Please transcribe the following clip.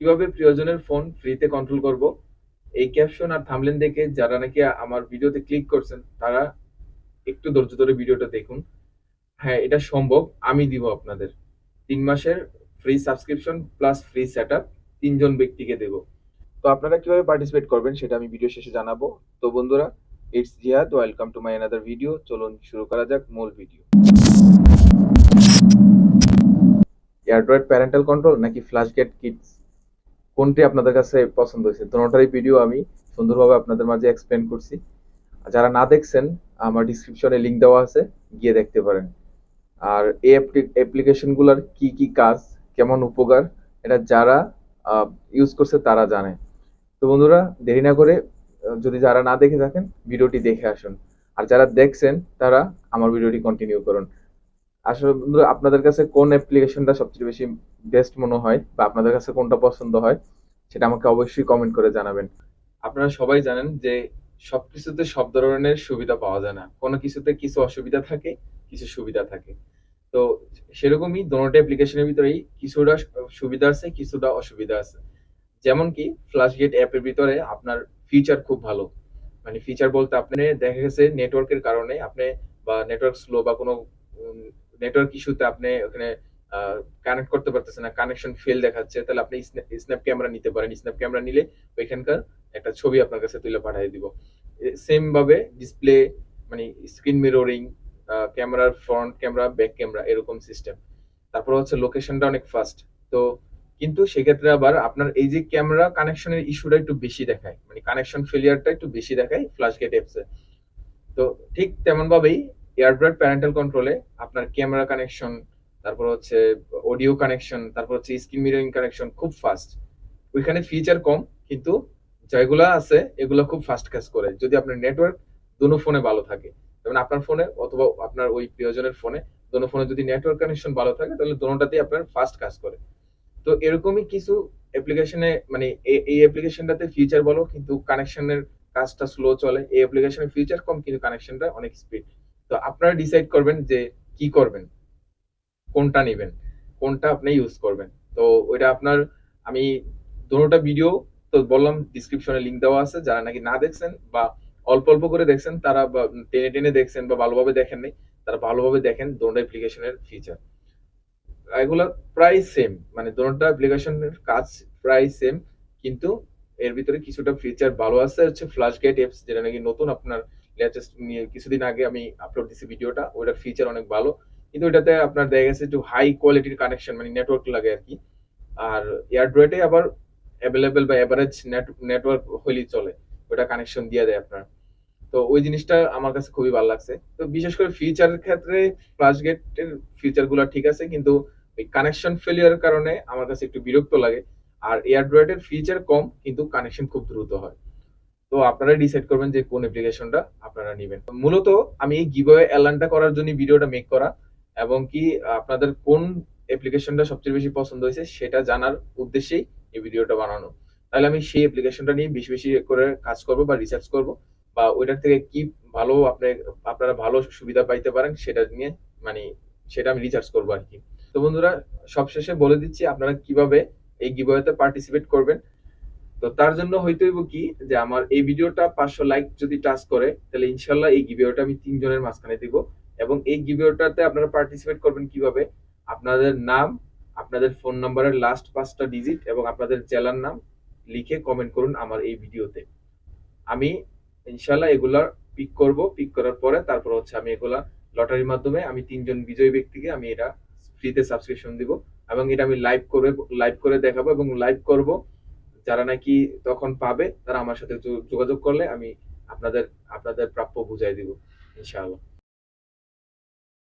কীভাবে প্রিয়জনের ফোন ফ্রিতে কন্ট্রোল করব? এই ক্যাপশন আর থামলেন দেখে যারা নাকি আমার ভিডিওতে ক্লিক করছেন, তারা একটু ধৈর্য ধরে ভিডিওটা দেখুন। হ্যাঁ এটা সম্ভব। আমি দিব আপনাদের। তিন মাসের free subscription plus free setup তিনজন ব্যক্তিকে দেব। তো আপনারা কীভাবে পার্টিসিপেট করবেন সেটা আমি ভিডিও শেষে জানাব। তো বন্ধুরা it's Jihad welcome to my another video চলুন শুরু করা যাক মূল ভিডিও অ্যান্ড্রয়েড প্যারেন্টাল কন্ট্রোল নাকি ফ্ল্যাশ গেট কিডস কোনটি আপনাদের কাছে পছন্দ হয়েছে? দুটোটারই ভিডিও আমি সুন্দরভাবে আপনাদের মাঝে এক্সপ্লেন করছি। যারা না দেখছেন, আমার ডিসক্রিপশনে লিঙ্ক দেওয়া আছে, গিয়ে দেখতে পারেন। আর এই অ্যাপ্লিকেশনগুলোর কি কি কাজ, কেমন উপকার, এটা যারা ইউজ করছে তারা জানে। তো বন্ধুরা, দেরি না করে যদি যারা না দেখে থাকেন ভিডিওটি দেখে আসুন। আর যারা দেখছেন, তারা আমার ভিডিওটি কন্টিনিউ করুন। আসলে বন্ধুরা, আপনাদের কাছে কোন অ্যাপ্লিকেশনটা সবচেয়ে বেশি বেস্ট মনে হয় বা আপনাদের কাছে কোনটা পছন্দ হয়, সেটা আমাকে অবশ্যই কমেন্ট করে জানাবেন। আপনারা সবাই জানেন যে সবকিছুতে সব ধরনের সুবিধা পাওয়া যায় না। কোনো কিছুতে কিছু অসুবিধা থাকে, কিছু সুবিধা থাকে। তো সেরকমই দোনোটা অ্যাপ্লিকেশনের ভিতরেই কিছুটা সুবিধা আছে, কিছুটা অসুবিধা আছে। যেমন কি ফ্ল্যাশ গেট অ্যাপের ভিতরে আপনার ফিচার খুব ভালো। মানে ফিচার বলতে আপনি, দেখা গেছে নেটওয়ার্কের কারণে আপনি বা নেটওয়ার্ক স্লো বা কোনো নেটওয়ার্ক ইস্যুতে আপনি ওখানে কানেক্ট করতে পারতেছেন না কানেকশন ফেল দেখাচ্ছে, তাহলে আপনি স্ন্যাপ ক্যামেরা নিতে পারেন। স্ন্যাপ ক্যামেরা নিলে ওইখানকার একটা ছবি আপনার কাছে তুলে পাঠিয়ে দিব। সেম ভাবে ডিসপ্লে মানে স্ক্রিন মিররিং ক্যামেরার ফ্রন্ট ক্যামেরা ব্যাক ক্যামেরা এরকম সিস্টেম তারপর হচ্ছে লোকেশনটা অনেক ফাস্ট তো কিন্তু সেক্ষেত্রে আবার আপনার এই যে ক্যামেরা কানেকশনের ইস্যুটা একটু বেশি দেখায়। মানে কানেকশন ফেলিয়ারটা একটু বেশি দেখায় ফ্ল্যাশ গেট অ্যাপসে তো ঠিক তেমন ভাবেই এয়ারব্রাড প্যারেন্টাল কন্ট্রোলে আপনার ক্যামেরা কানেকশন, তারপর হচ্ছে অডিও কানেকশন, তারপর হচ্ছে স্ক্রিন মিররিং কানেকশন খুব ফাস্ট। ওইখানে ফিচার কম, কিন্তু যেগুলা আছে, এগুলো খুব ফাস্ট কাজ করে। যদি আপনার নেটওয়ার্ক দুনো ফোনে ভালো থাকে, যেমন আপনার ফোনে অথবা আপনার ওই প্রিয়জনের ফোনে দুনো ফোনে যদি নেটওয়ার্ক কানেকশন ভালো থাকে, তাহলে দুটোটাতেই আপনার ফাস্ট কাজ করে। তো এরকমই কিছু অ্যাপ্লিকেশনে মানে এই অ্যাপ্লিকেশনটাতে ফিচার বলো, কিন্তু কানেকশনের কাজটা স্লো চলে। এই অ্যাপ্লিকেশনের ফিচার কম, কিন্তু কানেকশনটা অনেক স্পিড তো আপনারা ডিসাইড করবেন যে কি করবেন, কোনটা নেবেন, কোনটা আপনি ইউজ করবেন। তো ওইটা আপনার, আমি দুটোটা ভিডিও তো বললাম ডিসক্রিপশনে লিংক দেওয়া আছে, যারা নাকি না দেখছেন বা অল্প অল্প করে দেখছেন, তারা টেনে টেনে দেখছেন বা ভালোভাবে দেখেন নাই, তারা ভালোভাবে দেখেন দুটো অ্যাপ্লিকেশনের ফিচার এগুলো প্রায় সেম মানে দুটোটা অ্যাপ্লিকেশনের কাজ প্রায় সেম কিন্তু এর ভিতরে কিছুটা ফিচার ভালো আছে, হচ্ছে ফ্ল্যাশ গেট অ্যাপস যেটা নাকি নতুন আপনার লেটেস্ট কিছুদিন আগে আমি আপলোড দিছি ভিডিওটা ওটার ফিচার অনেক ভালো। কিন্তু ওটাতে আপনার দেখা গেছে একটু হাই কোয়ালিটির কানেকশন মানে নেটওয়ার্ক লাগে আর কি। আর এয়ারড্রয়েডে আবার অ্যাভেলেবেল বা এভারেজ নেটওয়ার্ক হলেই চলে ওটা কানেকশন দিয়ে দেয় আপনার। তো ওই জিনিসটা আমার কাছে খুবই ভালো লাগছে। তো বিশেষ করে ফিচারের ক্ষেত্রে ফ্ল্যাশ গেটের ফিচারগুলো ঠিক আছে, কিন্তু ওই কানেকশন ফেলিয়ারের কারণে আমার কাছে একটু বিরক্ত লাগে। আর এয়ারড্রয়েডের ফিচার কম, কিন্তু কানেকশন খুব দ্রুত হয়। তো আপনারা ডিসাইড করবেন যে কোন অ্যাপ্লিকেশনটা আপনারা নেবেন। মূলত আমি এই গিভওয়ে অ্যালানটা করার জন্য ভিডিওটা মেক করা এবং কি আপনাদের কোন অ্যাপ্লিকেশনটা সবচেয়ে বেশি পছন্দ হয়েছে সেটা জানার উদ্দেশ্যেই এই ভিডিওটা বানানো। তাহলে আমি সেই অ্যাপ্লিকেশনটা নিয়ে বেশি বেশি করে কাজ করব বা রিসার্চ করব বা ওইটার থেকে কি ভালো আপনি, আপনারা ভালো সুবিধা পাইতে পারেন সেটা নিয়ে মানে সেটা আমি রিসার্চ করব আর কি। তো বন্ধুরা, সবশেষে বলে দিচ্ছি আপনারা কীভাবে এই গিভওয়েতে পার্টিসিপেট করবেন তো তার জন্য হইতে হইব কি, যে আমার এই ভিডিওটা পাঁচশো লাইক যদি টাচ করে, তাহলে ইনশাল্লাহ এই গিভওয়েটা আমি তিনজনের মাঝখানে দিব এবং এই গিভওয়েটাতে আপনারা পার্টিসিপেট করবেন কীভাবে? আপনাদের নাম, আপনাদের ফোন নাম্বারের লাস্ট পাঁচটা ডিজিট এবং আপনাদের জেলার নাম লিখে কমেন্ট করুন আমার এই ভিডিওতে। আমি ইনশাল্লাহ এগুলা পিক করব পিক করার পরে তারপর হচ্ছে আমি এগুলা লটারির মাধ্যমে আমি তিনজন বিজয়ী ব্যক্তিকে আমি এটা ফ্রিতে সাবস্ক্রিপশন দিব এবং এটা আমি লাইভ করে লাইভ করে দেখাবো এবং লাইভ করব। যারা নাকি তখন পাবে, তারা আমার সাথে যোগাযোগ করলে আমি আপনাদের আপনাদের প্রাপ্য বুঝাই দিব, ইনশাআল্লাহ।